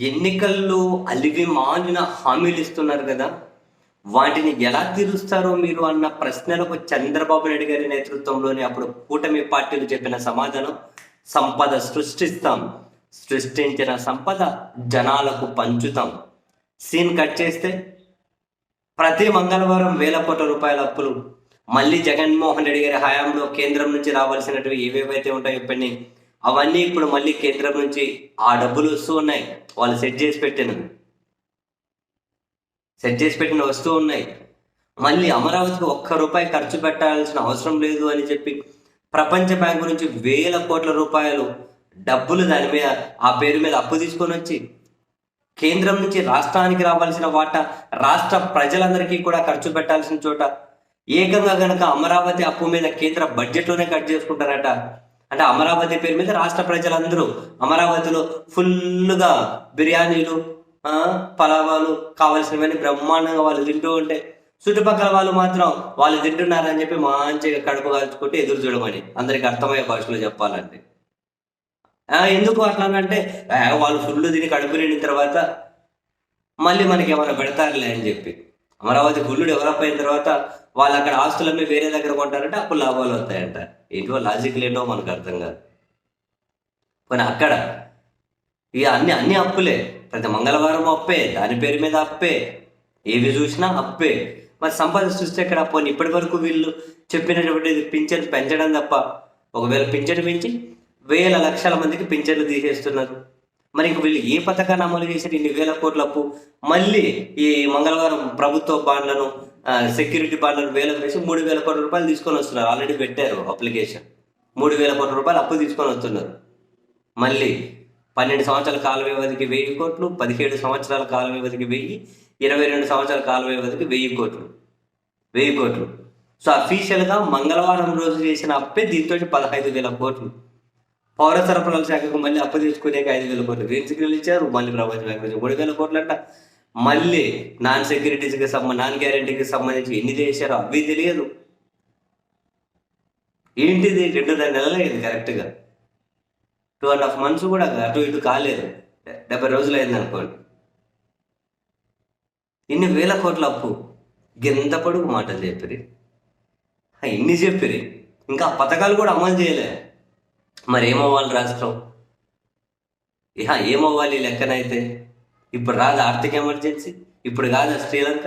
ఎన్నికల్లో అలివి మాలిన హామీలు ఇస్తున్నారు కదా వాటిని ఎలా తీరుస్తారో మీరు అన్న ప్రశ్నలకు చంద్రబాబు నాయుడు గారి నేతృత్వంలోని అప్పుడు కూటమి పార్టీలు చెప్పిన సమాధానం సంపద సృష్టిస్తాం. సృష్టించిన సంపద జనాలకు పంచుతాం. సీన్ కట్ చేస్తే ప్రతి మంగళవారం వేల కోట్ల రూపాయల అప్పులు. మళ్ళీ జగన్మోహన్ రెడ్డి గారి హయాంలో కేంద్రం నుంచి రావాల్సినటువంటి ఏవేవైతే ఉంటాయో ఇప్పటిని అవన్నీ ఇప్పుడు మళ్ళీ కేంద్రం నుంచి ఆ డబ్బులు వస్తూ ఉన్నాయి. వాళ్ళు సెట్ చేసి పెట్టిన సెట్ చేసి పెట్టిన వస్తువు ఉన్నాయి. మళ్ళీ అమరావతికి ఒక్క రూపాయి ఖర్చు పెట్టాల్సిన అవసరం లేదు అని చెప్పి ప్రపంచ బ్యాంకు నుంచి వేల కోట్ల రూపాయలు డబ్బులు దాని మీద ఆ పేరు మీద అప్పు తీసుకొని వచ్చి కేంద్రం నుంచి రాష్ట్రానికి రావాల్సిన వాటా రాష్ట్ర ప్రజలందరికీ కూడా ఖర్చు పెట్టాల్సిన చోట ఏకంగా గనక అమరావతి అప్పు మీద కేంద్ర బడ్జెట్లోనే కట్ చేసుకుంటారట. అంటే అమరావతి పేరు మీద రాష్ట్ర ప్రజలందరూ అమరావతిలో ఫుల్గా బిర్యానీలు పలావాలు కావాల్సినవన్నీ బ్రహ్మాండంగా వాళ్ళు తింటూ ఉంటే చుట్టుపక్కల వాళ్ళు మాత్రం వాళ్ళు తింటున్నారని చెప్పి మంచిగా కడుపు కాల్చుకుంటే ఎదురు చూడమని అందరికి అర్థమయ్యే భాషలో చెప్పాలంటే. ఎందుకు అట్లా అంటే వాళ్ళు ఫుల్ తిని కడుపు నిండిన తర్వాత మళ్ళీ మనకి ఏమైనా పెడతారులే అని చెప్పి. అమరావతి గుళ్ళు డెవలప్ అయిన తర్వాత వాళ్ళు అక్కడ ఆస్తులన్నీ వేరే దగ్గర కొంటారంటే అప్పుడు లాభాలు వస్తాయంట. ఏంటో లాజిక్ లేటో మనకు అర్థం కాదు. కానీ అక్కడ ఇక అన్ని అన్ని అప్పులే. ప్రతి మంగళవారం అప్పే దాని పేరు మీద అప్పే. ఏవి చూసినా అప్పే. మరి సంపద చూస్తే ఎక్కడ? పోనీ ఇప్పటి వరకు వీళ్ళు చెప్పినటువంటి పింఛన్ పెంచడం తప్ప ఒకవేళ పింఛన్ పెంచి వేల లక్షల మందికి పింఛన్లు తీసేస్తున్నారు. మరి ఇంక వీళ్ళు ఏ పథకాన్ని అమలు చేశారు? ఇన్ని వేల కోట్ల అప్పు. మళ్ళీ ఈ మంగళవారం ప్రభుత్వ బాండ్లను సెక్యూరిటీ బాండ్లను వేలకు వేసి మూడు వేల కోట్ల రూపాయలు తీసుకొని వస్తున్నారు. ఆల్రెడీ పెట్టారు అప్లికేషన్. మూడు వేల కోట్ల రూపాయలు అప్పు తీసుకొని వస్తున్నారు. మళ్ళీ పన్నెండు సంవత్సరాల కాల వ్యవధికి వెయ్యి కోట్లు పదిహేడు సంవత్సరాల కాల వ్యవధికి వెయ్యి ఇరవై రెండు సంవత్సరాల కాల వ్యవధికి వెయ్యి కోట్లు. వెయ్యి కోట్లు. సో అఫీషియల్గా మంగళవారం రోజు చేసిన అప్పే దీంతో పదహైదు వేల కోట్లు. పౌర సరఫరాల శాఖకు మళ్ళీ అప్పు తీసుకునే ఐదు వేల కోట్లు గ్రీన్ సిగ్నల్ ఇచ్చారు. మళ్ళీ ప్రపంచ బ్యాంక్ నుంచి మూడు వేల కోట్లు అంట మళ్ళీ నాన్ సెక్యూరిటీస్కి సంబంధ నాన్ గ్యారంటీకి సంబంధించి ఎన్ని చేశారో అవి తెలియదు. ఏంటిది? రెండున్నర నెలలు అయింది కరెక్ట్గా టూ అండ్ హాఫ్ మంత్స్ కూడా అటు ఇటు కాలేదు. డెబ్బై రోజులు అయింది అనుకోండి. ఇన్ని వేల కోట్ల అప్పు. గింత పొడుగు మాటలు చెప్పిరి. ఇన్ని చెప్పిరి. ఇంకా పథకాలు కూడా అమలు చేయలే. మరి ఏమవ్వాలి రాష్ట్రం. ఇహ ఏమవ్వాలి లెక్కనైతే ఇప్పుడు రాదు ఆర్థిక ఎమర్జెన్సీ ఇప్పుడు కాదు శ్రీలంక.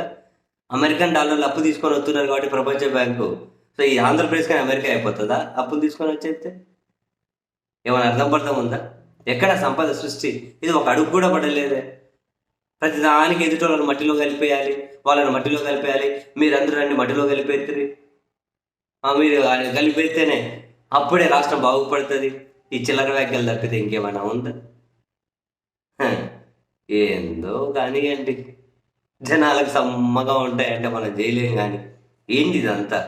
అమెరికన్ డాలర్లు అప్పు తీసుకొని వస్తున్నారు కాబట్టి ప్రపంచ బ్యాంకు. సో ఈ ఆంధ్రప్రదేశ్ కానీ అమెరికా అయిపోతుందా? అప్పులు తీసుకొని వచ్చేస్తే? ఏమైనా అర్థం పడతాం ఉందా? ఎక్కడ సంపద సృష్టి? ఇది ఒక అడుగు కూడా పడలేదే. ప్రతి దానికి ఎదుట వాళ్ళని మట్టిలో కలిపేయాలి వాళ్ళని మట్టిలో కలిపేయాలి. మీరందరూ రండి మట్టిలో కలిపేద్దరు మీరు కలిపేస్తేనే అప్పుడే రాష్ట్రం బాగుపడుతుంది. ఈ చిల్లర వ్యాఖ్యలు తప్పితే ఇంకేమైనా ఉందా? హ, ఏందో కానివ్వండి జనాలకు సమ్మగా ఉంటాయంటే మనం చేయలేం కానీ ఏంటి ఇదంతా?